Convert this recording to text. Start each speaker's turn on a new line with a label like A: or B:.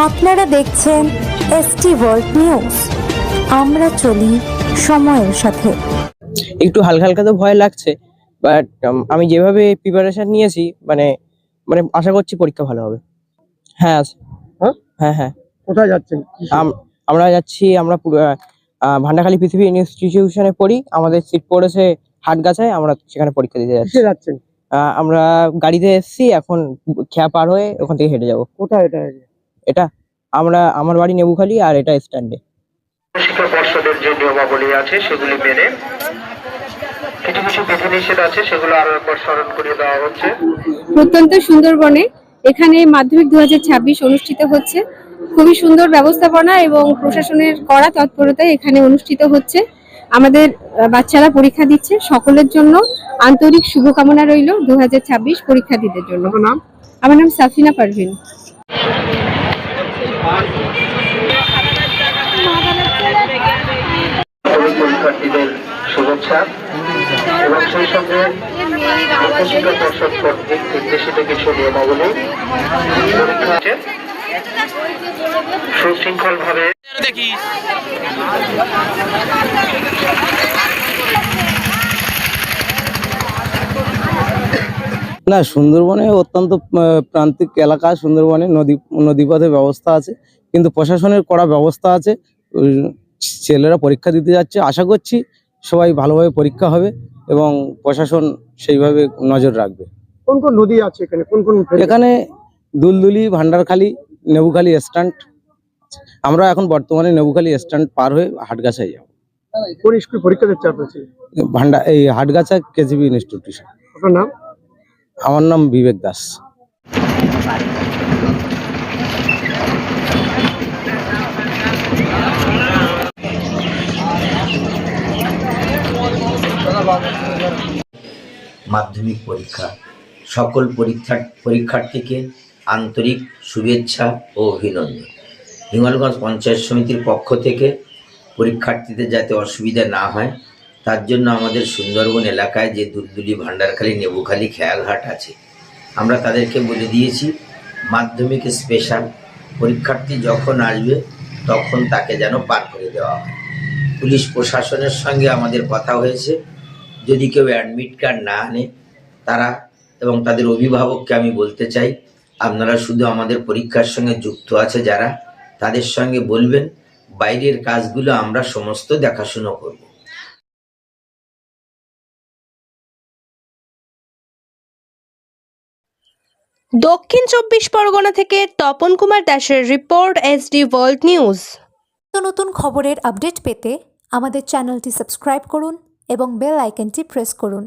A: আপনারা দেখছেন ST world news. আমরা চলি সময়ের সাথে।
B: একটু হালকা হালকা তো ভয় লাগছে বাট আমি যেভাবে প্রিপারেশন নিয়েছি মানে মানে আশা করছি পরীক্ষা ভালো হবে। হ্যাঁ আছে।
C: হ্যাঁ?
B: হ্যাঁ হ্যাঁ।
C: কোথায় যাচ্ছেন?
B: আম- আমরা যাচ্ছি আমরা ভান্ডাখালী পৃথিবী ইনস্টিটিউশনে পড়ি। আমাদের সিট পড়েছে হাটগাছায় আমরা সেখানে পরীক্ষা দিতে যাচ্ছি।
C: যাচ্ছেন?
B: আহ, আমরা গাড়িতে এসেছি এখন খেয়া পার হয়ে ওখান থেকে হেঁটে যাব।
C: কোথায় এটা?
B: এটা আমরা আমার বাড়ি নেবুখালি আর এটা স্ট্যান্ডে।
D: শিক্ষা পর্ষদের যে নিয়মাবলী আছে সেগুলি মেনে কিছু কিছু বিধিনিষেধ আছে সেগুলো আরও একবার স্মরণ করিয়ে দেওয়া হচ্ছে।
E: প্রত্যন্ত সুন্দরবনে এখানে মাধ্যমিক দু অনুষ্ঠিত হচ্ছে। খুবই সুন্দর ব্যবস্থাপনা এবং প্রশাসনের কড়া তৎপরতায় এখানে অনুষ্ঠিত হচ্ছে। আমাদের আহ, বাচ্চারা পরীক্ষা দিচ্ছে। সকলের জন্য আন্তরিক শুভকামনা রইল দু হাজার ছাব্বিশ
C: পরীক্ষা দিতে জন্য। নাম
E: আমার নাম সাফিনা পারভিন।
D: পরীক্ষার্থীদের শুভেচ্ছা। এবং সেই কর্তৃক নির্দেশিত কিছু নিয়মাবলী পরীক্ষা আছে সুশৃঙ্খল
F: না সুন্দরবনে অত্যন্ত প্রান্তিক এলাকা সুন্দরবনে নদী নদীপথের ব্যবস্থা আছে কিন্তু প্রশাসনের করা ব্যবস্থা আছে ছেলেরা পরীক্ষা দিতে যাচ্ছে। আশা করছি সবাই ভালোভাবে পরীক্ষা হবে এবং প্রশাসন সেইভাবে নজর রাখবে।
C: কোন কোন নদী আছে এখানে? কোন কোন
F: এখানে দুলদুলি ভান্ডারখালী নেবুখালী স্ট্যান্ড। আমরা এখন বর্তমানে নেবুখালী স্ট্যান্ড পার হয়ে হাটগাছায় যাব।
C: কোন স্কুল পরীক্ষা দিচ্ছে আপনার
F: ভান্ডা এই হাটগাছা কেজিবি ইনস্টিটিউশন
C: আপনার নাম?
F: আমার নাম বিবেক দাস।
G: মাধ্যমিক পরীক্ষা। সকল পরীক্ষা পরীক্ষার্থীকে আন্তরিক শুভেচ্ছা ও অভিনন্দন। হিঙ্গলগঞ্জ পঞ্চায়েত সমিতির পক্ষ থেকে পরীক্ষার্থীদের যাতে অসুবিধা না হয় তার জন্য আমাদের সুন্দরবন এলাকায় যে দুলদুলি, ভান্ডারখালী, নেবুখালী, খেয়াঘাট আছে, আমরা তাদেরকে বলে দিয়েছি, মাধ্যমিক স্পেশাল পরীক্ষার্থী যখন আসবে, তখন তাকে যেন পার করে দেওয়া হয়। পুলিশ প্রশাসনের সঙ্গে আমাদের কথা হয়েছে, যদি কেউ অ্যাডমিট কার্ড না আনে তারা এবং তাদের অভিভাবককে আমি বলতে চাই, আপনারা শুধু আমাদের পরীক্ষার সঙ্গে যুক্ত আছে যারা, তাদের সঙ্গে বলবেন, বাইরের কাজগুলো আমরা সমস্ত দেখাশুনো করব।
H: দক্ষিণ চব্বিশ পরগনা থেকে তপন কুমার দাসের রিপোর্ট এসডি ওয়ার্ল্ড নিউজ।
A: নতুন নতুন খবরের আপডেট পেতে আমাদের চ্যানেলটি সাবস্ক্রাইব করুন এবং বেল আইকনটি প্রেস করুন।